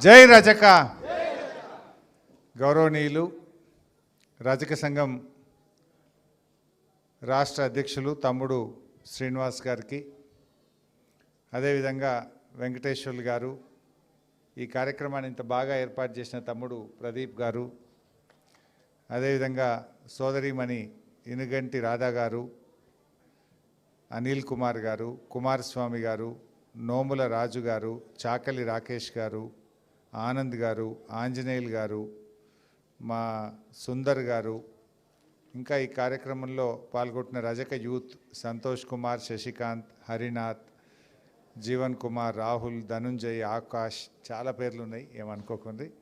జై రజక. గౌరవనీయులు రజక సంఘం రాష్ట్ర అధ్యక్షులు తమ్ముడు శ్రీనివాస్ గారికి అదేవిధంగా వెంకటేశ్వర్లు గారు ఈ కార్యక్రమాన్ని ఇంత బాగా ఏర్పాటు చేసిన తమ్ముడు ప్రదీప్ గారు అదేవిధంగా సోదరిమణి ఇనుగంటి రాధా గారు అనిల్ కుమార్ గారు కుమారస్వామి గారు నోముల రాజు గారు చాకలి రాకేష్ గారు ఆనంద్ గారు ఆంజనేయులు గారు మా సుందర్ గారు ఇంకా ఈ కార్యక్రమంలో పాల్గొంటున్న రజక యూత్ సంతోష్ కుమార్ శశికాంత్ హరినాథ్ జీవన్ కుమార్ రాహుల్ ధనుంజయ్ ఆకాష్ చాలా పేర్లు ఉన్నాయి ఏమనుకోకుంది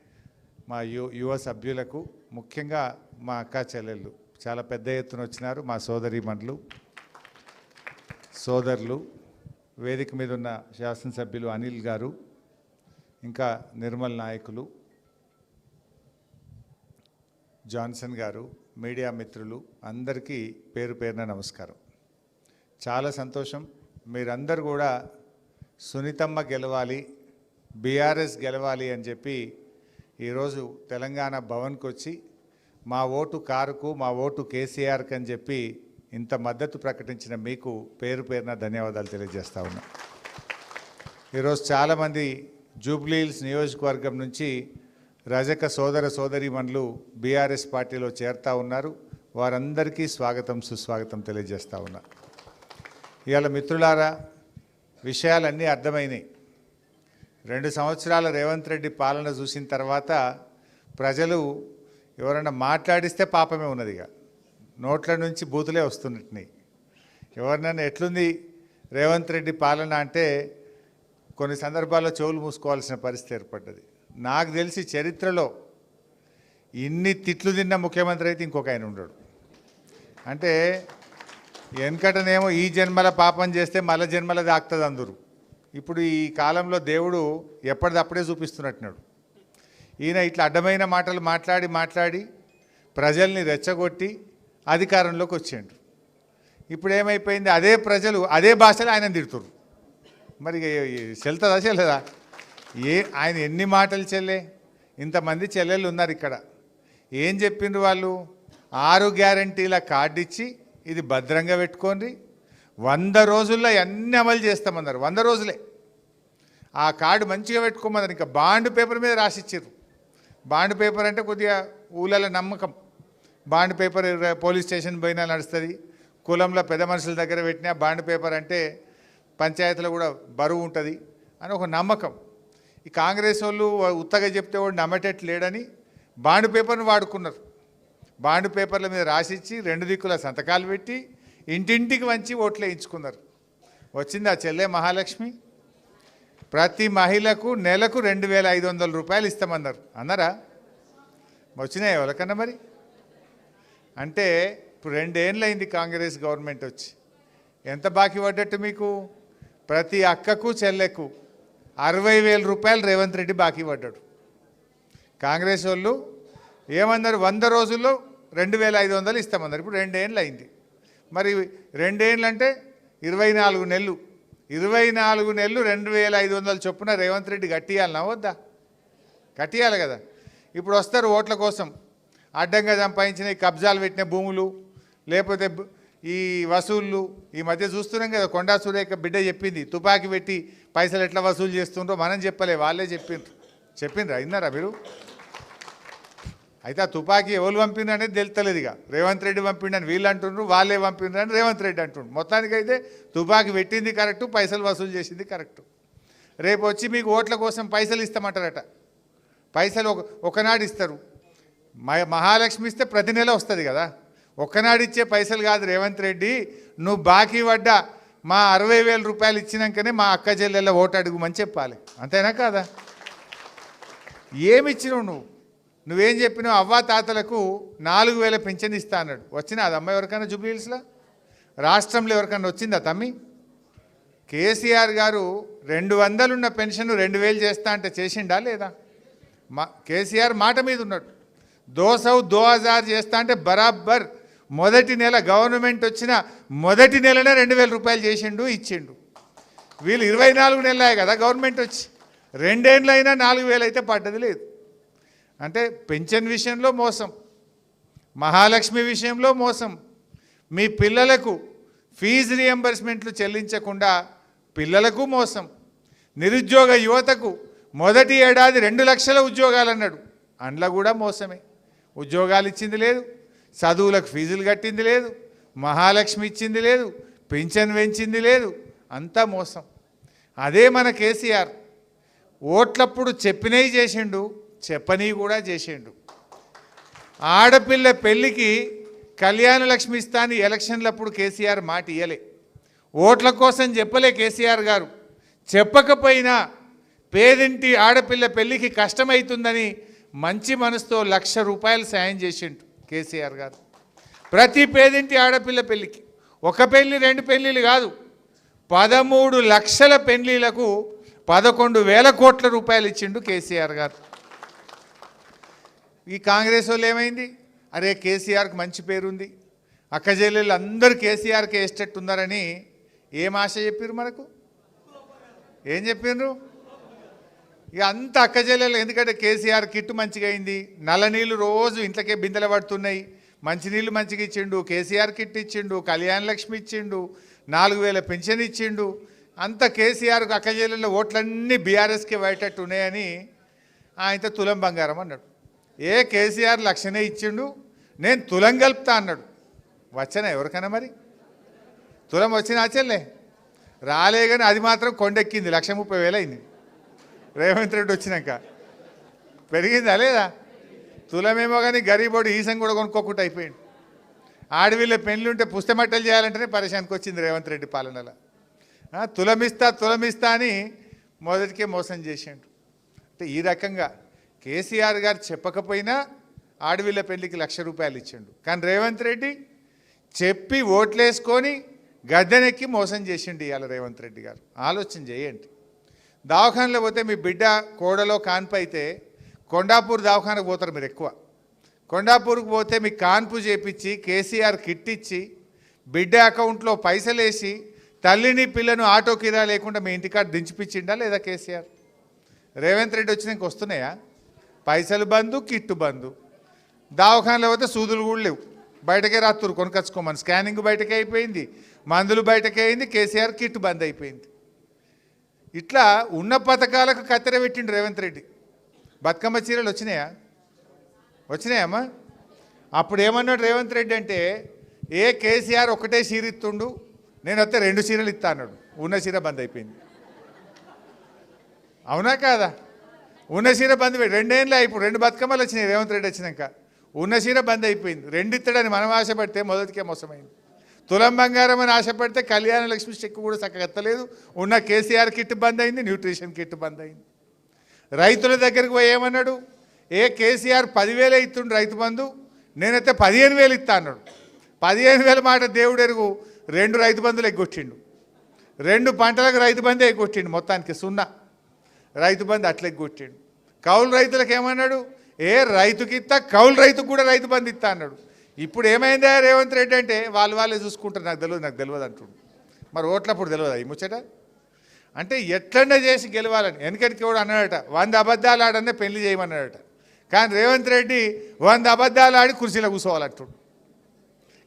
మా యు యువ సభ్యులకు ముఖ్యంగా మా అక్క చెల్లెళ్ళు. చాలా పెద్ద ఎత్తున వచ్చినారు మా సోదరీమణులు సోదరులు. వేదిక మీద ఉన్న శాసనసభ్యులు అనిల్ గారు ఇంకా నిర్మల్ నాయకులు జాన్సన్ గారు మీడియా మిత్రులు అందరికీ పేరు పేరున నమస్కారం. చాలా సంతోషం. మీరందరూ కూడా సునీతమ్మ గెలవాలి బీఆర్ఎస్ గెలవాలి అని చెప్పి ఈరోజు తెలంగాణ భవన్కి వచ్చి మా ఓటు కారుకు మా ఓటు కేసీఆర్కి అని చెప్పి ఇంత మద్దతు ప్రకటించిన మీకు పేరు పేరున ధన్యవాదాలు తెలియజేస్తా ఉన్నా. ఈరోజు చాలామంది జూబ్లీహిల్స్ నియోజకవర్గం నుంచి రజక సోదర సోదరీమణులు బీఆర్ఎస్ పార్టీలో చేరుతా ఉన్నారు. వారందరికీ స్వాగతం సుస్వాగతం తెలియజేస్తూ ఉన్నా. ఇవాళ మిత్రులారా విషయాలన్నీ అర్థమైనాయి. రెండు సంవత్సరాల రేవంత్ రెడ్డి పాలన చూసిన తర్వాత ప్రజలు ఎవరైనా మాట్లాడిస్తే పాపమే ఉన్నది ఇక. నోట్ల నుంచి బూతులే వస్తున్నట్టున్నాయి. ఎవరినైనా ఎట్లుంది రేవంత్ రెడ్డి పాలన అంటే కొన్ని సందర్భాల్లో చెవులు మూసుకోవాల్సిన పరిస్థితి ఏర్పడ్డది. నాకు తెలిసి చరిత్రలో ఇన్ని తిట్లు తిన్న ముఖ్యమంత్రి అయితే ఇంకొక ఆయన ఉండడు. అంటే వెనకటనేమో ఈ జన్మల పాపం చేస్తే మల జన్మల దాక్తుంది అందరు. ఇప్పుడు ఈ కాలంలో దేవుడు ఎప్పటిదప్పుడే చూపిస్తున్నట్టున్నాడు. ఈయన ఇట్లా అడ్డమైన మాటలు మాట్లాడి మాట్లాడి ప్రజల్ని రెచ్చగొట్టి అధికారంలోకి వచ్చిండు ఇప్పుడు ఏమైపోయింది అదే ప్రజలు అదే భాషలో ఆయన తిడుతురు మరి చెల్తుందా చెల్లదా? ఏ ఆయన ఎన్ని మాటలు చెల్లే? ఇంతమంది చెల్లెళ్ళు ఉన్నారు ఇక్కడ. ఏం చెప్పిండ్రు వాళ్ళు? ఆరు గ్యారంటీల కార్డు ఇచ్చి ఇది భద్రంగా పెట్టుకోండి. వంద రోజుల్లో అన్నీ అమలు చేస్తామన్నారు. వంద రోజులే. ఆ కార్డు మంచిగా పెట్టుకోమన్నారు. ఇంకా బాండ్ పేపర్ మీద రాసిచ్చారు. బాండ్ పేపర్ అంటే కొద్దిగా ఊళ్ళలో నమ్మకం. బాండ్ పేపర్ పోలీస్ స్టేషన్ పోయినా నడుస్తుంది. కులంలో పెద్ద మనుషుల దగ్గర పెట్టినా బాండ్ పేపర్ అంటే పంచాయతీలో కూడా బరువు ఉంటుంది అని ఒక నమ్మకం. ఈ కాంగ్రెస్ వాళ్ళు ఉత్తగా చెప్తే వాడు నమ్మటట్టు లేడని బాండ్ పేపర్ను వాడుకున్నారు. బాండ్ పేపర్ల మీద రాసిచ్చి రెండు దిక్కుల సంతకాలు పెట్టి ఇంటింటికి వంచి ఓట్లు వేయించుకున్నారు. వచ్చింది ఆ చెల్లె మహాలక్ష్మి. ప్రతి మహిళకు నెలకు రెండు వేల ఐదు వందల రూపాయలు ఇస్తామన్నారు. అన్నారా? వచ్చినాయి ఎవరికన్నా మరి? అంటే ఇప్పుడు రెండేళ్ళు అయింది కాంగ్రెస్ గవర్నమెంట్ వచ్చి. ఎంత బాకీ పడ్డట్టు మీకు? ప్రతి అక్కకు చెల్లెకు అరవై వేల రూపాయలు రేవంత్ రెడ్డి బాకీ పడ్డాడు. కాంగ్రెస్ వాళ్ళు ఏమన్నారు? వంద రోజుల్లో రెండు వేల ఐదు వందలు ఇస్తామన్నారు. ఇప్పుడు రెండేళ్ళు అయింది. మరి రెండేళ్ళు అంటే ఇరవై నాలుగు నెలలు. ఇరవై నాలుగు నెలలు రెండు వేల ఐదు వందలు చొప్పున రేవంత్ రెడ్డి కట్టియాలనా వద్దా? కట్టియాలి కదా. ఇప్పుడు వస్తారు ఓట్ల కోసం. అడ్డంగా సంపాదించిన కబ్జాలు పెట్టిన భూములు లేకపోతే ఈ వసూళ్ళు ఈ మధ్య చూస్తున్నాం కదా కొండా సురేఖ బిడ్డ చెప్పింది తుపాకీ పెట్టి పైసలు ఎట్లా వసూలు చేస్తుండ్రో మనం చెప్పలే వాళ్ళే చెప్పిండ్రు. చెప్పిండ్రా విన్నారా మీరు? అయితే ఆ తుపాకీ ఎవరు పంపిండ్రు అనేది తెలుస్తలేదు ఇక. రేవంత్ రెడ్డి పంపిండని వీళ్ళు అంటుండ్రు వాళ్ళే పంపిండ్రు అని రేవంత్ రెడ్డి అంటుండ్రు. మొత్తానికైతే తుపాకీ పెట్టింది కరెక్టు పైసలు వసూలు చేసింది కరెక్టు. రేపు వచ్చి మీకు ఓట్ల కోసం పైసలు ఇస్తామంటారట. పైసలు ఒక ఒకనాడు ఇస్తారు. మహాలక్ష్మి ఇస్తే ప్రతి నెల వస్తుంది కదా. ఒకనాడిచ్చే పైసలు కాదు రేవంత్ రెడ్డి. నువ్వు బాకీ పడ్డా మా అరవై వేల రూపాయలు ఇచ్చినాకనే మా అక్క చెల్లెళ్ళ ఓటు అడుగుమని చెప్పాలి. అంతేనా కాదా? ఏమి ఇచ్చినావు నువ్వు? నువ్వేం చెప్పినావు? అవ్వా తాతలకు నాలుగు వేల పింఛన్ ఇస్తా అన్నాడు. వచ్చినా అది అమ్మ ఎవరికైనా జూబ్లీహిల్స్లో రాష్ట్రంలో ఎవరికైనా వచ్చిందా తమ్మి? కేసీఆర్ గారు రెండు వందలున్న పెన్షన్ రెండు వేలు చేస్తా అంటే చేసిండా లేదా? మా కేసీఆర్ మాట మీద ఉన్నాడు. దోసౌ దో హజార్ చేస్తా అంటే బరాబర్ మొదటి నెల గవర్నమెంట్ వచ్చిన మొదటి నెలనే రెండు వేల రూపాయలు చేసిండు ఇచ్చిండు. వీళ్ళు ఇరవై నాలుగు నెలలే కదా గవర్నమెంట్ వచ్చి. రెండేళ్ళైనా నాలుగు వేలు అయితే పడ్డది లేదు. అంటే పెన్షన్ విషయంలో మోసం. మహాలక్ష్మి విషయంలో మోసం. మీ పిల్లలకు ఫీజు రియంబర్స్మెంట్లు చెల్లించకుండా పిల్లలకు మోసం. నిరుద్యోగ యువతకు మొదటి ఏడాది రెండు లక్షల ఉద్యోగాలు అన్నాడు. అండ్ల కూడా మోసమే. ఉద్యోగాలు ఇచ్చింది లేదు. చదువులకు ఫీజులు కట్టింది లేదు మహాలక్ష్మి ఇచ్చింది లేదు పింఛన్ పెంచింది లేదు. అంతా మోసం. అదే మన కేసీఆర్. ఓట్లప్పుడు చెప్పినవి చేసిండు చెప్పని కూడా చేసిండు. ఆడపిల్ల పెళ్ళికి కళ్యాణ లక్ష్మి ఇస్తాని ఎలక్షన్లప్పుడు కేసీఆర్ మాట ఇయ్యలే. ఓట్ల కోసం చెప్పలే కేసీఆర్ గారు. చెప్పకపోయినా పేదింటి ఆడపిల్ల పెళ్ళికి కష్టమవుతుందని మంచి మనసుతో లక్ష రూపాయలు సాయం చేసిండు. కేసీఆర్ గారు. ప్రతి పేదింటి ఆడపిల్ల పెళ్ళికి. ఒక పెళ్ళి రెండు పెళ్ళిళ్ళు కాదు. పదమూడు లక్షల పెళ్ళిళ్ళకు పదకొండు వేల కోట్ల రూపాయలు ఇచ్చిండు కేసీఆర్ గారు. ఈ కాంగ్రెస్ వాళ్ళు ఏమైంది? అరే కేసీఆర్కి మంచి పేరుంది. అక్కజెల్లెళ్ళు అందరూ కేసీఆర్కి వేసేటట్టు ఉన్నారని ఏం ఆశ చెప్పారు మనకు? ఏం చెప్పిండ్రు ఇక అంత అక్కజెల్లెలు ఎందుకంటే కేసీఆర్ కిట్టు మంచిగా అయింది. నల్ల నీళ్ళు రోజు ఇంట్లోకే బిందెలు పడుతున్నాయి. మంచినీళ్ళు మంచిగా ఇచ్చిండు కేసీఆర్ కిట్ ఇచ్చిండు కళ్యాణ లక్ష్మి ఇచ్చిండు నాలుగు వేల పెన్షన్ ఇచ్చిండు. అంత కేసీఆర్కు అక్కజెల్లెళ్ళ ఓట్లన్నీ బీఆర్ఎస్కి పడేటట్టు ఉన్నాయని ఆయనతో తులం బంగారం అన్నాడు. ఏ కేసీఆర్ లక్షనే ఇచ్చిండు నేను తులం కలుపుతా అన్నాడు. వచ్చనా ఎవరికైనా మరి? తులం వచ్చిన ఆచల్లే రాలే కానీ అది మాత్రం కొండెక్కింది లక్ష ముప్పై వేలు అయింది. రేవంత్ రెడ్డి వచ్చినాక. పెరిగిందా లేదా? తులమేమో కానీ గరీబోడు ఈసం కూడా కొనుక్కోకుండా అయిపోయింది ఆడవిళ్ళ పెళ్ళి ఉంటే పుస్తమట్టలు చేయాలంటేనే పరిశానికి వచ్చింది రేవంత్ రెడ్డి పాలనలో. తులమిస్తా తులమిస్తా అని మొదటికే మోసం చేసిండు. అంటే ఈ రకంగా కేసీఆర్ గారు చెప్పకపోయినా ఆడవిళ్ళ పెళ్ళికి లక్ష రూపాయలు ఇచ్చిండు. కానీ రేవంత్ రెడ్డి చెప్పి ఓట్లేసుకొని గద్దెనెక్కి మోసం చేసిండు ఇవాళ రేవంత్ రెడ్డి గారు. ఆలోచన చేయండి. దవాఖానలో పోతే మీ బిడ్డ కోడలో కాన్పు అయితే కొండాపూర్ దవాఖానకు పోతారు మీరు ఎక్కువ. కొండాపూర్కి పోతే మీకు కాన్పు చేపించి కేసీఆర్ కిట్ ఇచ్చి బిడ్డ అకౌంట్లో పైసలు వేసి తల్లిని పిల్లను ఆటో కిరా లేకుండా మీ ఇంటికాడ దించిపించిండా లేదా కేసీఆర్? రేవంత్ రెడ్డి వచ్చినాక వస్తున్నాయా? పైసలు బంధు కిట్టు బంధు దవాఖానలో పోతే సూదులు కూడా లేవు. బయటకే రాత్తురు కొనుకొచ్చుకోమని. స్కానింగ్ బయటకే అయిపోయింది. మందులు బయటకే అయింది. కేసీఆర్ కిట్ బంద్ అయిపోయింది. ఇట్లా ఉన్న పథకాలకు కత్తెర పెట్టిండు రేవంత్ రెడ్డి. బతుకమ్మ చీరలు వచ్చినాయా? వచ్చినాయమ్మా అప్పుడు ఏమన్నాడు రేవంత్ రెడ్డి అంటే ఏ కేసీఆర్ ఒకటే చీర ఇస్తుండు నేను వస్తే రెండు చీరలు ఇస్తా అన్నాడు. ఉన్న చీర బంద్ అయిపోయింది. అవునా కాదా? ఉన్న చీర బంద్ రెండేళ్ళు ఇప్పుడు రెండు బతుకమ్మలు వచ్చినాయి రేవంత్ రెడ్డి వచ్చినాక. ఉన్న చీర బంద్ అయిపోయింది. రెండు ఇత్తడని మనం ఆశపడితే మొదటికే మోసమైంది. తులం బంగారం అని ఆశపడితే కళ్యాణ లక్ష్మి చెక్కు కూడా చక్కగా ఎత్తలేదు. ఉన్న కేసీఆర్ కిట్ బంద్ అయింది న్యూట్రిషన్ కిట్ బంద్ అయింది. రైతుల దగ్గరికి పోయి ఏమన్నాడు? ఏ కేసీఆర్ పదివేలే ఇస్తుండు రైతు బంధు నేనైతే పదిహేను వేలు ఇస్తా అన్నాడు. పదిహేను వేల మాట దేవుడు ఎరుగు రెండు రైతు బంధులు ఎగ్గొట్టిండు. రెండు పంటలకు రైతు బంధు ఎగ్గొట్టిండు మొత్తానికి సున్నా. రైతు బంధు అట్లా ఎగ్గొట్టిండు. కౌలు రైతులకు ఏమన్నాడు? ఏ రైతుకి ఇస్తా కౌలు రైతుకు కూడా రైతు బంధు ఇస్తా అన్నాడు. ఇప్పుడు ఏమైందా రేవంత్ రెడ్డి అంటే వాళ్ళు వాళ్ళే చూసుకుంటారు నాకు తెలియదు నాకు తెలియదు అంటుండు. మరి ఓట్లప్పుడు తెలియదా ఈ ముచ్చట? అంటే ఎట్లన్నా చేసి గెలవాలని. వెనకటికి కూడా అన్నాడట వంద అబద్ధాలు ఆడనే పెళ్ళి చేయమన్నాడట. కానీ రేవంత్ రెడ్డి వంద అబద్ధాలు ఆడి కుర్చీలో కూర్చోవాలంటుండు.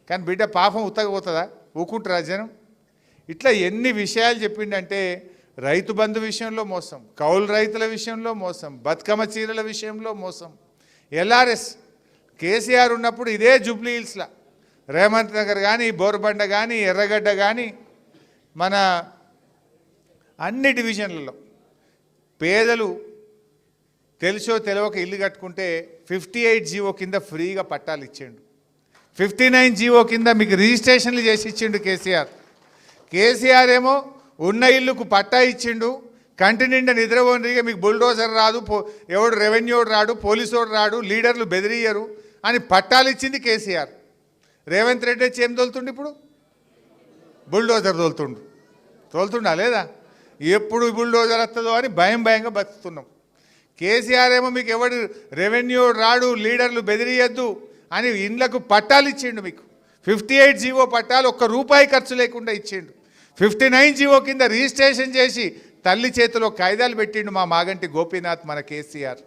కానీ బిడ్డ పాపం ఉత్తకపోతుందా ఊకుంటారా జనం? ఇట్లా ఎన్ని విషయాలు చెప్పిండంటే రైతు బంధు విషయంలో మోసం కౌలు రైతుల విషయంలో మోసం బతుకమ్మ చీరల విషయంలో మోసం ఎల్ఆర్ఎస్ కేసీఆర్ ఉన్నప్పుడు ఇదే జూబ్లీ హిల్స్లా. రేవంత్ నగర్ కానీ బోర్బండ కానీ ఎర్రగడ్డ కానీ మన అన్ని డివిజన్లలో పేదలు తెలుసో తెలియక ఇల్లు కట్టుకుంటే ఫిఫ్టీ ఎయిట్ జీవో కింద ఫ్రీగా పట్టాలు ఇచ్చిండు. ఫిఫ్టీ నైన్ జీవో కింద మీకు రిజిస్ట్రేషన్లు చేసి ఇచ్చిండు కేసీఆర్. కేసీఆర్ ఏమో ఉన్న ఇల్లుకు పట్టా ఇచ్చిండు కంటి నిండా నిద్రపోనిగా మీకు బుల్డోజర్ రాదు పో ఎవడు రెవెన్యూ రాడు పోలీసు రాడు లీడర్లు బెదిరియరు అని పట్టాలు ఇచ్చింది కేసీఆర్. రేవంత్ రెడ్డి వచ్చి ఏం తోలుతుండు ఇప్పుడు? బుల్డోజర్ తోలుతుండు. తోలుతుండా లేదా? ఎప్పుడు బుల్డోజర్ వస్తుందో అని భయం భయంగా బతుకుతున్నాం. కేసీఆర్ ఏమో మీకు ఎవడు రెవెన్యూ రాడు లీడర్లు బెదిరియద్దు అని ఇండ్లకు పట్టాలు ఇచ్చిండు మీకు. ఫిఫ్టీ ఎయిట్ జీవో పట్టాలు ఒక్క రూపాయి ఖర్చు లేకుండా ఇచ్చిండు. ఫిఫ్టీ నైన్ జీవో కింద రిజిస్ట్రేషన్ చేసి తల్లి చేతిలో కాయిదాలు పెట్టిండు మా మాగంటి గోపీనాథ్ మన కేసీఆర్.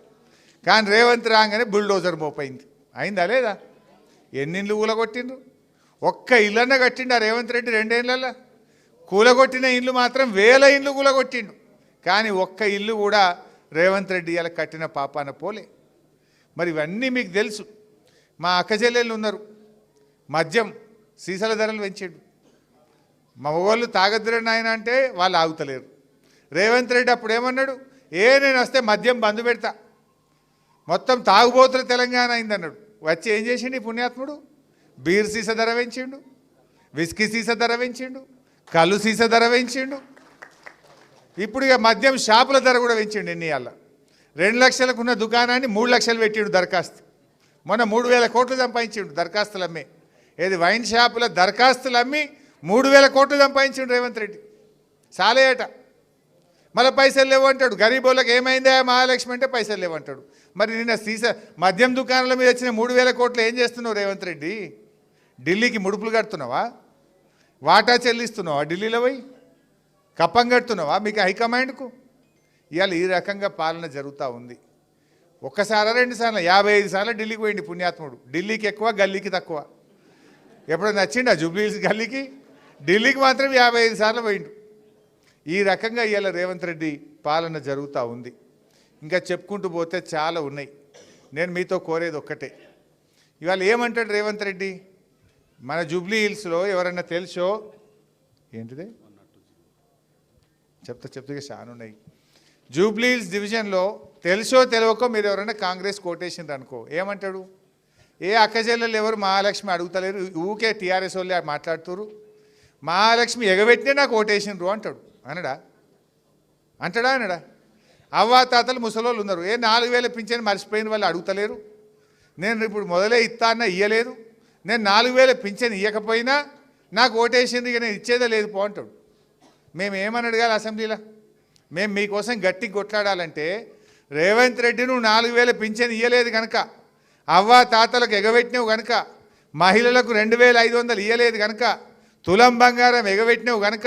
కానీ రేవంత్ రాగానే బుల్డోజర్ మోపైంది. అయిందా లేదా? ఎన్నిళ్ళు కూలగొట్టిండ్రు ఒక్క ఇల్లన్న కట్టిండు ఆ రేవంత్ రెడ్డి రెండేళ్ళలో కూలగొట్టిన ఇల్లు మాత్రం వేల ఇల్లు కూలగొట్టిండు కానీ ఒక్క ఇల్లు కూడా రేవంత్ రెడ్డి ఇలా కట్టిన పాపాన పోలే. మరి ఇవన్నీ మీకు తెలుసు. మా అక్క చెల్లెళ్ళు ఉన్నారు. మద్యం సీసాల ధరలు పెంచిండు మా వాళ్ళు ఆయన నాయన అంటే వాళ్ళు ఆగుతలేరు. రేవంత్ రెడ్డి అప్పుడు ఏమన్నాడు? ఏ నేను వస్తే మద్యం బంద్ పెడతా. మొత్తం తాగుబోతుల తెలంగాణ అయిందన్నాడు. వచ్చి ఏం చేసిండు ఈ పుణ్యాత్ముడు? బీర్ సీస ధర పెంచిండు విస్కీ సీస ధర పెంచిండు కళ్ళు సీస ధర పెంచిండు. ఇప్పుడు ఇక మద్యం షాపుల ధర కూడా పెంచిండు ఎన్ని రెండు లక్షలకు ఉన్న దుకాణాన్ని మూడు లక్షలు పెట్టిండు దరఖాస్తు. మొన్న మూడు వేల కోట్లు సంపాదించిండు దరఖాస్తులు అమ్మి ఏది వైన్ షాపుల దరఖాస్తులు అమ్మి మూడు వేల కోట్లు సంపాదించిండు రేవంత్ రెడ్డి. సాలేయట. మళ్ళీ పైసలు లేవంటాడు గరీబోళ్ళకి ఏమైందా? మహాలక్ష్మి అంటే పైసలు లేవంటాడు మరి నిన్న సీసా మద్యం దుకాణాల మీద వచ్చిన మూడు వేల కోట్లు ఏం చేస్తున్నావు రేవంత్ రెడ్డి? ఢిల్లీకి ముడుపులు కడుతున్నావా? వాటా చెల్లిస్తున్నావా ఢిల్లీలో పోయి? కప్పం కడుతున్నావా మీకు హైకమాండ్కు? ఇవాళ ఈ రకంగా పాలన జరుగుతూ ఉంది. ఒక్కసారి రెండు సార్లు యాభై ఐదు సార్లు ఢిల్లీకి పోయింది పుణ్యాత్ముడు. ఢిల్లీకి ఎక్కువ గల్లీకి తక్కువ. ఎప్పుడైనా ఆ జూబ్లీస్ గల్లీకి? ఢిల్లీకి మాత్రం యాభై ఐదు సార్లు పోయిండు. ఈ రకంగా ఇవాళ రేవంత్ రెడ్డి పాలన జరుగుతూ ఉంది. ఇంకా చెప్పుకుంటూ పోతే చాలా ఉన్నాయి. నేను మీతో కోరేది ఒక్కటే. ఇవాళ ఏమంటాడు రేవంత్ రెడ్డి? మన జూబ్లీ హిల్స్లో ఎవరన్నా తెలుసో? ఏంటిది? చెప్తా చెప్తే చాలా ఉన్నాయి. జూబ్లీ హిల్స్ డివిజన్లో తెలుసో తెలియకో మీరు ఎవరైనా కాంగ్రెస్ కోటేసిండ్రు అనుకో ఏమంటాడు? ఏ అక్కచెల్లెలు ఎవరు మహాలక్ష్మి అడుగుతలేరు? ఊకే టీఆర్ఎస్ వాళ్ళే మాట్లాడుతురు మహాలక్ష్మి ఎగబెట్టినే నాకు ఓటేసిండ్రు అంటాడు. అనడా? అంటాడా అనడా? అవ్వాతాతలు ముసలోళ్ళు ఉన్నారు. ఏ నాలుగు వేల పింఛన్ మర్చిపోయిన వాళ్ళు అడుగుతలేరు. నేను ఇప్పుడు మొదలే ఇస్తా అన్న ఇయ్యలేదు. నేను నాలుగు వేల పింఛన్ ఇవ్వకపోయినా నాకు ఓటేసింది ఇక నేను ఇచ్చేదే లేదు పో అంటాడు. మేము ఏమని అడగాలి అసెంబ్లీలో? మేము మీకోసం గట్టి కొట్లాడాలంటే రేవంత్ రెడ్డి నువ్వు నాలుగు వేల పింఛన్ ఇయ్యలేదు కనుక అవ్వ తాతలకు ఎగబెట్టినవు కనుక మహిళలకు రెండు వేల ఐదు వందలు ఇయ్యలేదు కనుక తులం బంగారం ఎగబెట్టినవు కనుక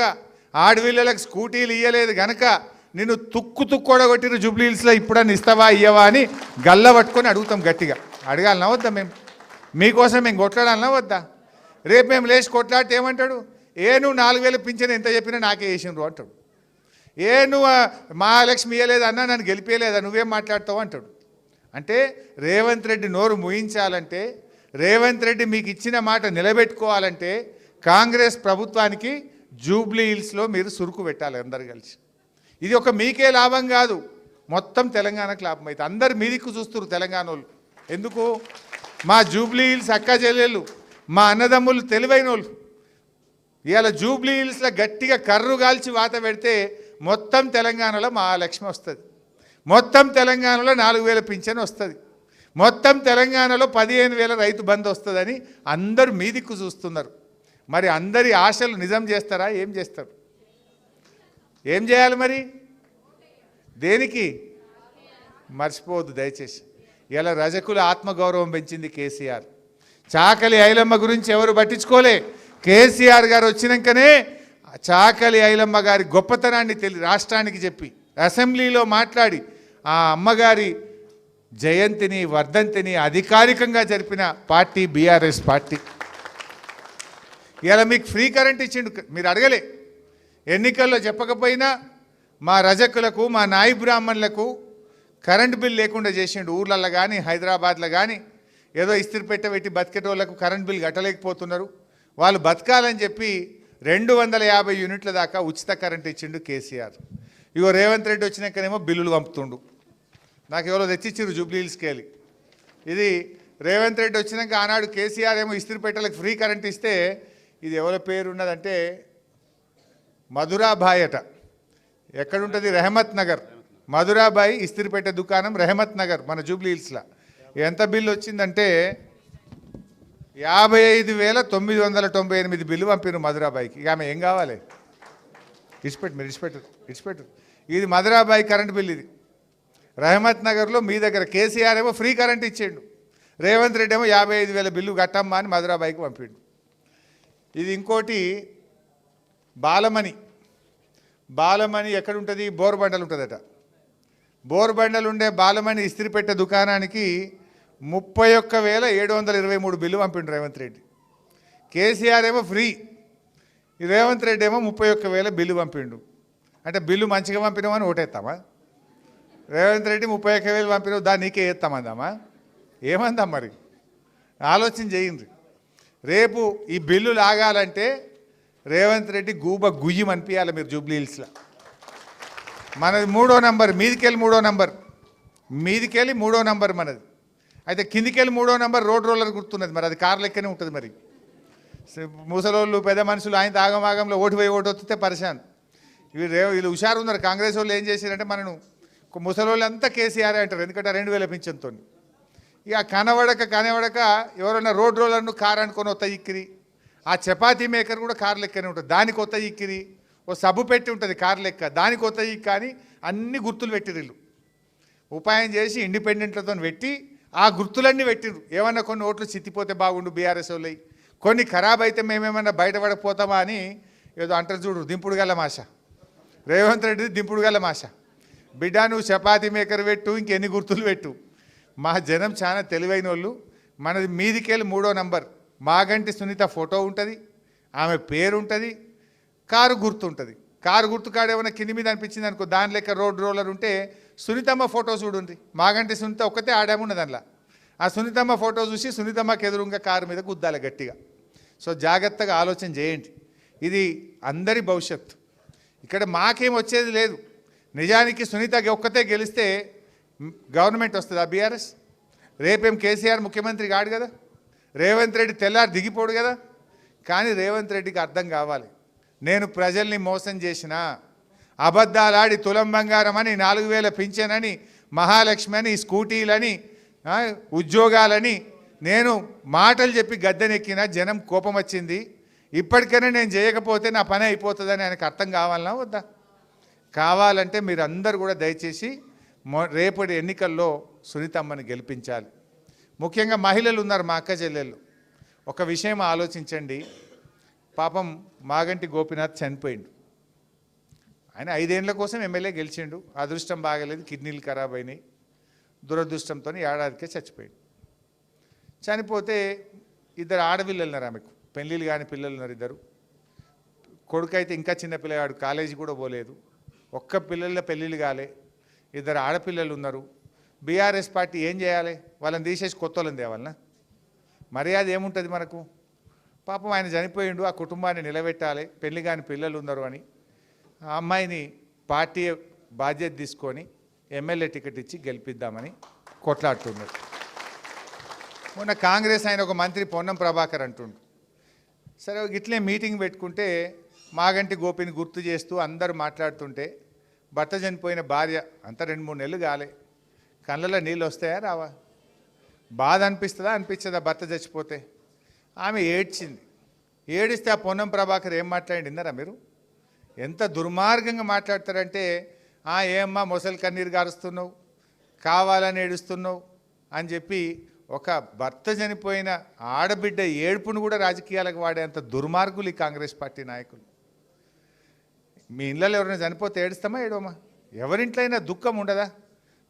ఆడవిళ్ళలకు స్కూటీలు ఇయ్యలేదు కనుక నిన్ను తుక్కు తుక్కొడగొట్టిన జూబ్లీహిల్స్లో ఇప్పుడని ఇస్తావా ఇయ్యవా అని గల్ల పట్టుకొని అడుగుతాం గట్టిగా. అడగాలనా వద్దా మేము? మీకోసం మేము కొట్లాడాలనా వద్దా రేపు మేము లేచి కొట్లాడితే ఏమంటాడు? ఏ నువ్వు నాలుగు వేలు పింఛను ఎంత చెప్పినా నాకే వేసినరు అంటాడు. ఏ నువ్వు మహాలక్ష్మి ఇయ్యలేదు అన్నా నన్ను గెలిపేయలేదా? నువ్వేం మాట్లాడతావు అంటాడు. అంటే రేవంత్ రెడ్డి నోరు ముయించాలంటే రేవంత్ రెడ్డి మీకు ఇచ్చిన మాట నిలబెట్టుకోవాలంటే కాంగ్రెస్ ప్రభుత్వానికి జూబ్లీ హిల్స్లో మీరు సురుకు పెట్టాలి అందరు కలిసి. ఇది ఒక మీకే లాభం కాదు. మొత్తం తెలంగాణకు లాభం అయితే. అందరు మీ దిక్కు చూస్తున్నారు తెలంగాణ వాళ్ళు ఎందుకు? మా జూబ్లీ హిల్స్ అక్క చెల్లెళ్ళు మా అన్నదమ్ములు తెలివైన వాళ్ళు ఇవాళ జూబ్లీ హిల్స్లో గట్టిగా కర్రు కాల్చి వాత పెడితే మొత్తం తెలంగాణలో మా లక్ష్మి వస్తుంది. మొత్తం తెలంగాణలో నాలుగు వేల పింఛన్ వస్తుంది. మొత్తం తెలంగాణలో పదిహేను వేల రైతు బంధు వస్తుందని అందరూ మీ దిక్కు చూస్తున్నారు. మరి అందరి ఆశలు నిజం చేస్తారా? ఏం చేస్తారు? ఏం చేయాలి మరి? దేనికి? మర్చిపోవద్దు దయచేసి. ఇలా రజకుల ఆత్మగౌరవం పెంచింది కేసీఆర్. చాకలి ఐలమ్మ గురించి ఎవరు పట్టించుకోలే. కేసీఆర్ గారు వచ్చినాకనే చాకలి ఐలమ్మ గారి గొప్పతనాన్ని తెలి రాష్ట్రానికి చెప్పి అసెంబ్లీలో మాట్లాడి ఆ అమ్మగారి జయంతిని వర్ధంతిని అధికారికంగా జరిపిన పార్టీ బీఆర్ఎస్ పార్టీ. ఇలా మీకు ఫ్రీ కరెంట్ ఇచ్చిండు మీరు అడగలే. ఎన్నికల్లో చెప్పకపోయినా మా రజకులకు మా నాయి బ్రాహ్మణులకు కరెంట్ బిల్ లేకుండా చేసిండు. ఊర్లలో కానీ హైదరాబాద్లో కానీ ఏదో ఇస్త్రీ పెట్ట పెట్టి బతికేటోళ్ళకు కరెంట్ బిల్ కట్టలేకపోతున్నారు. వాళ్ళు బతకాలని చెప్పి రెండు వందల యాభై యూనిట్ల దాకా ఉచిత కరెంట్ ఇచ్చిండు కేసీఆర్. ఇగో రేవంత్ రెడ్డి వచ్చినాకనేమో బిల్లులు పంపుతుండు. నాకు ఎవరో తెచ్చిచ్చిర్రు జూబ్లీ హిల్స్కి వెళ్ళి. ఇది రేవంత్ రెడ్డి వచ్చినాక ఆనాడు కేసీఆర్ ఏమో ఇస్త్రీ పెట్టలకు ఫ్రీ కరెంట్ ఇస్తే ఇది ఎవరి పేరు ఉన్నదంటే మధురాబాయ్ అట ఎక్కడుంటుంది? రెహమత్ నగర్. మధురాబాయి ఇస్త్రీపేట దుకాణం రెహమత్ నగర్ మన జూబ్లీ హిల్స్లో. ఎంత బిల్లు వచ్చిందంటే యాభై ఐదు వేల తొమ్మిది వందల తొంభై ఎనిమిది బిల్లు పంపిరు మధురాబాయికి. ఇక ఆమె ఏం కావాలి? ఇచ్చిపెట్టు మీరు ఇడిచిపెట్టు ఇడిచిపెట్టు. ఇది మధురాబాయి కరెంట్ బిల్ ఇది. రహమత్ నగర్లో మీ దగ్గర కేసీఆర్ ఏమో ఫ్రీ కరెంట్ ఇచ్చిండు. రేవంత్ రెడ్డి ఏమో యాభై ఐదు వేల బిల్లు కట్టమ్మా అని మధురాబాయికి పంపిండు. ఇది ఇంకోటి బాలమణి. బాలమణి ఎక్కడుంటుంది? బోర్బండలు ఉంటుందట బోర్బండలు ఉండే బాలమణి ఇస్త్రీ పెట్టే దుకాణానికి ముప్పై ఒక్క వేల ఏడు వందల ఇరవై మూడు బిల్లు పంపిండు రేవంత్ రెడ్డి. కేసీఆర్ ఏమో ఫ్రీ. రేవంత్ రెడ్డి ఏమో ముప్పై ఒక్క వేల బిల్లు పంపిండు. అంటే బిల్లు మంచిగా పంపినామని ఓటేస్తామా రేవంత్ రెడ్డి ముప్పై ఒక్క వేలు పంపినావు దాన్ని నీకే వేస్తామందామా ఏమందాం మరి? ఆలోచన చేయండి. రేపు ఈ బిల్లు లాగాలంటే రేవంత్ రెడ్డి గూబ గుయ్యం అనిపించాలి మీరు జూబ్లీ హిల్స్లో. మనది మూడో నంబర్ మీదికెళ్ళి మూడో నంబర్. మీదికెళ్ళి మూడో నంబర్ మనది. అయితే కిందికెళ్ళి మూడో నంబర్ రోడ్ రోలర్ గుర్తున్నది మరి అది కార్ లెక్కనే ఉంటుంది మరి. ముసలోళ్ళు పెద్ద మనుషులు ఆయన ఆగమాగంలో ఓటు పోయి ఓటు వస్తే పరిశాన్. ఇవి రే వీళ్ళు హుషారు ఉన్నారు కాంగ్రెస్ వాళ్ళు ఏం చేశారంటే మనను ముసలోళ్ళు అంతా కేసీఆర్ అంటారు. ఎందుకంటే రెండు వేల పింఛన్తో ఇక కనబడక కనబడక ఎవరైనా రోడ్ రోలర్ను కార్ అనుకొని వస్తాయి ఇక్కిరి. ఆ చపాతీ మేకర్ కూడా కార్ లెక్కనే ఉంటుంది. దాని కొత్త ఇక్కిరి ఓ సబ్బు పెట్టి ఉంటుంది కార్ లెక్క. దాని కొత్త ఇక్కి కానీ అన్ని గుర్తులు పెట్టిరు ఉపాయం చేసి ఇండిపెండెంట్లతో పెట్టి ఆ గుర్తులన్నీ పెట్టిండ్రు ఏమన్నా కొన్ని ఓట్లు చిత్తిపోతే బాగుండు బీఆర్ఎస్ వాళ్ళయి. కొన్ని ఖరాబ్ అయితే మేమేమన్నా బయటపడకపోతామా అని ఏదో అంటారు చూడు దింపుడు గల మాష. రేవంత్ రెడ్డి దింపుడు గల మాష. బిడ్డ నువ్వు చపాతీ మేకర్ పెట్టు ఇంకెన్ని గుర్తులు పెట్టు. మా జనం చాలా తెలివైన వాళ్ళు మనది మీదికెళ్ళి మూడో నంబర్. మాగంటి సునీత ఫోటో ఉంటుంది ఆమె పేరు ఉంటుంది కారు గుర్తు ఉంటుంది కారు గుర్తు కాడ ఏమైనా కింది మీద అనిపించింది అనుకో దాని లెక్క రోడ్ రోలర్ ఉంటే సునీతమ్మ ఫోటో చూడుంది మాగంటి సునీత ఒక్కతే ఆడామున్నది అందులో. ఆ సునీతమ్మ ఫోటో చూసి సునీతమ్మకి ఎదురుగా కారు మీద గుద్దాలి గట్టిగా. సో జాగ్రత్తగా ఆలోచన చేయండి. ఇది అందరి భవిష్యత్తు. ఇక్కడ మాకేం వచ్చేది లేదు. నిజానికి సునీత ఒక్కతే గెలిస్తే గవర్నమెంట్ వస్తుందా బీఆర్ఎస్? రేపేం కేసీఆర్ ముఖ్యమంత్రి కాడు కదా? రేవంత్ రెడ్డి తెల్లారి దిగిపోడు కదా. కానీ రేవంత్ రెడ్డికి అర్థం కావాలి. నేను ప్రజల్ని మోసం చేసిన అబద్ధాలాడి తులం బంగారం అని నాలుగు వేల పింఛనని మహాలక్ష్మి అని స్కూటీలని ఉద్యోగాలని నేను మాటలు చెప్పి గద్దెనెక్కిన జనం కోపం వచ్చింది. ఇప్పటికైనా నేను చేయకపోతే నా పని అయిపోతుందని ఆయనకు అర్థం కావాలన్నా వద్దా? కావాలంటే మీరందరూ కూడా దయచేసి రేపటి ఎన్నికల్లో సునీతమ్మని గెలిపించాలి. ముఖ్యంగా మహిళలు ఉన్నారు మా అక్క చెల్లెళ్ళు ఒక విషయం ఆలోచించండి. పాపం మాగంటి గోపినాథ్ చనిపోయిండు. ఆయన ఐదేళ్ళ కోసం ఎమ్మెల్యే గెలిచిండు. అదృష్టం బాగలేదు కిడ్నీలు ఖరాబ్ అయినాయి. దురదృష్టంతో ఏడాదికే చచ్చిపోయిండు. చనిపోతే ఇద్దరు ఆడపిల్లలు ఉన్నారు ఆమెకు. పెళ్ళిళ్ళు కాని పిల్లలు ఉన్నారు ఇద్దరు. కొడుకు అయితే ఇంకా చిన్న పిల్లగాడు కాలేజీ కూడా పోలేదు. ఒక్క పిల్లల పెళ్ళిళ్ళు కాలే. ఇద్దరు ఆడపిల్లలు ఉన్నారు. బీఆర్ఎస్ పార్టీ ఏం చేయాలి? వాళ్ళని తీసేసి కొత్త వాళ్ళని తేవాలనా? మర్యాద ఏముంటుంది మనకు? పాపం ఆయన చనిపోయిండు ఆ కుటుంబాన్ని నిలబెట్టాలి పెళ్ళి కాని పిల్లలు ఉన్నారు అని. ఆ అమ్మాయిని పార్టీ బాధ్యత తీసుకొని ఎమ్మెల్యే టికెట్ ఇచ్చి గెలిపిద్దామని కొట్లాడుతున్నారు. మొన్న కాంగ్రెస్ ఆయన ఒక మంత్రి పొన్నం ప్రభాకర్ అంటుండు. సరే ఇట్లే మీటింగ్ పెట్టుకుంటే మాగంటి గోపిని గుర్తు చేస్తూ అందరూ మాట్లాడుతుంటే భర్త చనిపోయిన భార్య అంతా రెండు మూడు నెలలు కాలే. కళ్ళలో నీళ్ళు వస్తాయా రావా? బాధ అనిపిస్తుందా? అనిపించదా? భర్త చచ్చిపోతే? ఆమె ఏడ్చింది. ఏడిస్తే ఆ పొన్నం ప్రభాకర్ ఏం మాట్లాడి విన్నారా మీరు? ఎంత దుర్మార్గంగా మాట్లాడతారంటే "ఆ, ఏమ్మా మొసలి కన్నీరు గారుస్తున్నావు కావాలని ఏడుస్తున్నావు అని చెప్పి ఒక భర్త చనిపోయిన ఆడబిడ్డ ఏడుపును కూడా రాజకీయాలకు వాడేంత దుర్మార్గులు ఈ కాంగ్రెస్ పార్టీ నాయకులు. మీ ఇళ్ళలో ఎవరైనా చనిపోతే ఏడుస్తామా ఏడవమా? ఎవరింట్లో అయినా దుఃఖం ఉండదా?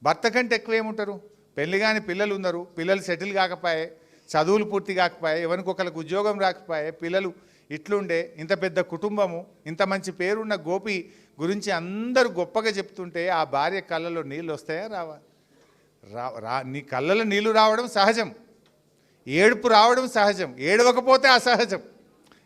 భర్త కంటే ఎక్కువ ఏముంటారు? పెళ్ళి కాని పిల్లలు ఉన్నారు పిల్లలు సెటిల్ కాకపోయే చదువులు పూర్తి కాకపోయే ఎవరికి ఒకరికి ఉద్యోగం రాకపోయే పిల్లలు ఇట్లుండే. ఇంత పెద్ద కుటుంబము ఇంత మంచి పేరున్న గోపి గురించి అందరూ గొప్పగా చెప్తుంటే ఆ భార్య కళ్ళలో నీళ్ళు వస్తాయా రావా? రా రా నీ కళ్ళలో నీళ్ళు రావడం సహజం. ఏడుపు రావడం సహజం. ఏడవకపోతే అసహజం.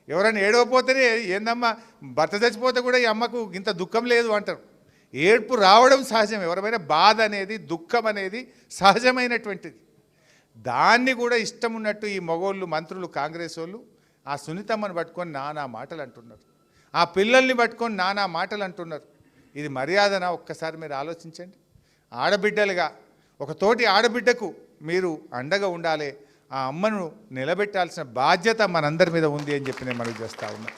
ఎవరైనా ఏడవపోతేనే ఏందమ్మా భర్త చచ్చిపోతే కూడా ఈ అమ్మకు ఇంత దుఃఖం లేదు అంటారు. ఏడ్పు రావడం సహజం ఎవరైనా బాధ అనేది దుఃఖం అనేది సహజమైనటువంటిది. దాన్ని కూడా ఇష్టం ఉన్నట్టు ఈ మగోళ్ళు మంత్రులు కాంగ్రెస్ వాళ్ళు ఆ సునీతమ్మని పట్టుకొని నానా మాటలు అంటున్నారు. ఆ పిల్లల్ని పట్టుకొని నానా మాటలు అంటున్నారు. ఇది మర్యాదన? ఒక్కసారి మీరు ఆలోచించండి. ఆడబిడ్డలుగా ఒక తోటి ఆడబిడ్డకు మీరు అండగా ఉండాలి. ఆ అమ్మను నిలబెట్టాల్సిన బాధ్యత మనందరి మీద ఉంది అని చెప్పి నేను మనకు చేస్తా ఉన్నా.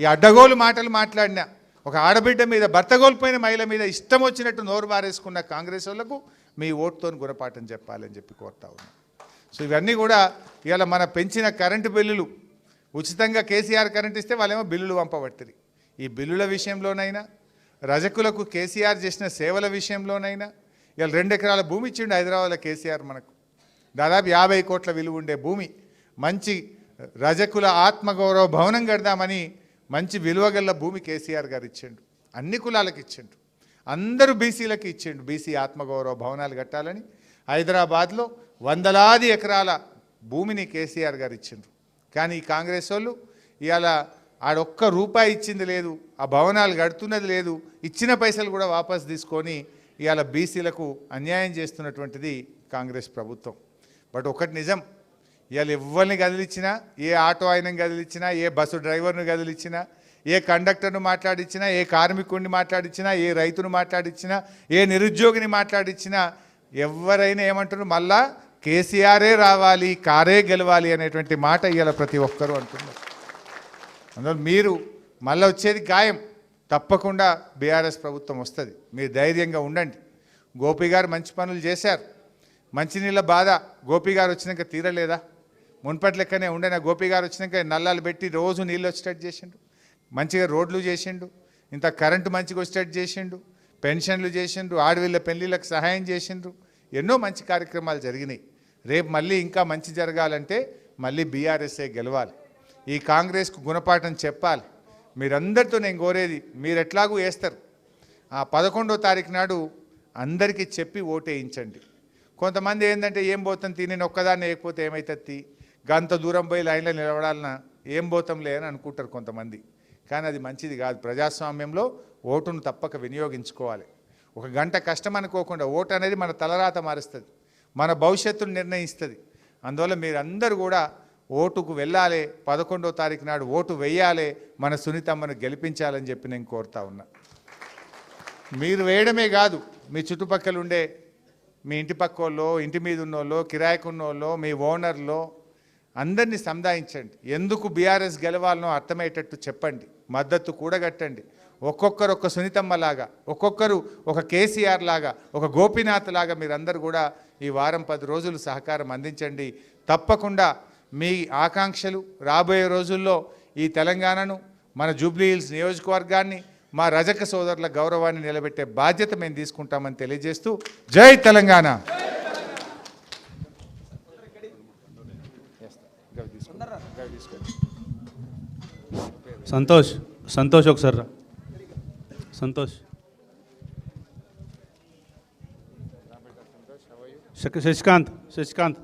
ఈ అడ్డగోలు మాటలు మాట్లాడినా ఒక ఆడబిడ్డ మీద భర్త కోల్పోయిన మహిళ మీద ఇష్టం వచ్చినట్టు నోరు బారేసుకున్న కాంగ్రెస్ వాళ్ళకు మీ ఓటుతో గుణపాఠం చెప్పాలని చెప్పి కోరుతా ఉన్నా. సో ఇవన్నీ కూడా ఇవాళ మన పెంచిన కరెంటు బిల్లులు. ఉచితంగా కేసీఆర్ కరెంట్ ఇస్తే వాళ్ళేమో బిల్లులు పంపబడుతుంది ఈ బిల్లుల విషయంలోనైనా రజకులకు కేసీఆర్ చేసిన సేవల విషయంలోనైనా ఇవాళ రెండు ఎకరాల భూమి ఇచ్చిండు హైదరాబాద్లో కేసీఆర్ మనకు. దాదాపు యాభై కోట్ల విలువ ఉండే భూమి. మంచి రజకుల ఆత్మగౌరవ భవనం కడదామని మంచి విలువగల భూమి కేసీఆర్ గారు ఇచ్చిండు. అన్ని కులాలకు ఇచ్చిండు. అందరూ బీసీలకు ఇచ్చిండు. బీసీ ఆత్మగౌరవ భవనాలు కట్టాలని హైదరాబాద్లో వందలాది ఎకరాల భూమిని కేసీఆర్ గారు ఇచ్చిండ్రు. కానీ ఈ కాంగ్రెస్ వాళ్ళు ఇవాళ ఆడొక్క రూపాయి ఇచ్చింది లేదు ఆ భవనాలు కడుతున్నది లేదు ఇచ్చిన పైసలు కూడా వాపసు తీసుకొని ఇవాళ బీసీలకు అన్యాయం చేస్తున్నటువంటిది కాంగ్రెస్ ప్రభుత్వం. బట్ ఒకటి నిజం ఇవాళ ఎవరిని కదిలిచ్చినా ఏ ఆటో ఆయనను కదిలిచ్చినా ఏ బస్సు డ్రైవర్ను కదిలిచ్చినా ఏ కండక్టర్ను మాట్లాడించినా ఏ కార్మికుడిని మాట్లాడించినా ఏ రైతును మాట్లాడించినా ఏ నిరుద్యోగిని మాట్లాడించినా ఎవరైనా ఏమంటారు మళ్ళా కేసీఆరే రావాలి కారే గెలవాలి అనేటువంటి మాట ఇవాళ ప్రతి ఒక్కరూ అంటున్నారు. అందువల్ల మీరు మళ్ళీ వచ్చేది గాయం తప్పకుండా బీఆర్ఎస్ ప్రభుత్వం వస్తుంది. మీరు ధైర్యంగా ఉండండి. గోపి గారు మంచి పనులు చేశారు. మంచినీళ్ళ బాధ గోపి గారు వచ్చినాక తీరలేదా? మున్పటి లెక్కనే ఉండేనా? గోపి గారు వచ్చినాక నల్లాలు పెట్టి రోజు నీళ్ళు వచ్చేటట్టు చేసిండు. మంచిగా రోడ్లు చేసిండు. ఇంత కరెంటు మంచిగా వచ్చేటట్టు చేసిండు. పెన్షన్లు చేసిండ్రు ఆడవిళ్ళ పెళ్ళిళ్ళకి సహాయం చేసిండ్రు ఎన్నో మంచి కార్యక్రమాలు జరిగినాయి. రేపు మళ్ళీ ఇంకా మంచి జరగాలంటే మళ్ళీ బీఆర్ఎస్ఏ గెలవాలి. ఈ కాంగ్రెస్కు గుణపాఠం చెప్పాలి. మీరందరితో నేను కోరేది మీరు ఎట్లాగూ వేస్తారు. ఆ పదకొండో తారీఖు నాడు అందరికీ చెప్పి ఓటేయించండి. కొంతమంది ఏంటంటే ఏం పోతుంది తిని నేను ఒక్కదాన్ని వేయకపోతే ఏమవుతుంది గంత దూరం పోయి లైన్లో నిలబడాలన్నా ఏం పోతాంలే అని అనుకుంటారు కొంతమంది. కానీ అది మంచిది కాదు. ప్రజాస్వామ్యంలో ఓటును తప్పక వినియోగించుకోవాలి. ఒక గంట కష్టం అనుకోకుండా ఓటు అనేది మన తలరాత మారుస్తుంది. మన భవిష్యత్తును నిర్ణయిస్తుంది. అందువల్ల మీరందరూ కూడా ఓటుకు వెళ్ళాలి పదకొండో తారీఖు నాడు ఓటు వేయాలి మన సునీతమ్మను గెలిపించాలని చెప్పి నేను కోరుతా ఉన్నా. మీరు వేయడమే కాదు మీ చుట్టుపక్కల ఉండే మీ ఇంటి పక్కోళ్ళో ఇంటి మీద ఉన్నోళ్ళో కిరాయికున్నోళ్ళో మీ ఓనర్లో అందరినీ సంధాయించండి ఎందుకు బీఆర్ఎస్ గెలవాలనో అర్థమయ్యేటట్టు చెప్పండి. మద్దతు కూడగట్టండి. ఒక్కొక్కరు ఒక సునీతమ్మ లాగా ఒక్కొక్కరు ఒక కేసీఆర్ లాగా ఒక గోపీనాథ్ లాగా మీరందరూ కూడా ఈ వారం పది రోజులు సహకారం అందించండి. తప్పకుండా మీ ఆకాంక్షలు రాబోయే రోజుల్లో ఈ తెలంగాణను మన జూబ్లీహిల్స్ నియోజకవర్గాన్ని మా రజక సోదరుల గౌరవాన్ని నిలబెట్టే బాధ్యత మేము తీసుకుంటామని తెలియజేస్తూ జై తెలంగాణ. సంతోష్ సంతోష్ ఒకసారి రా. సంతోష్. శశికాంత్ శశికాంత్.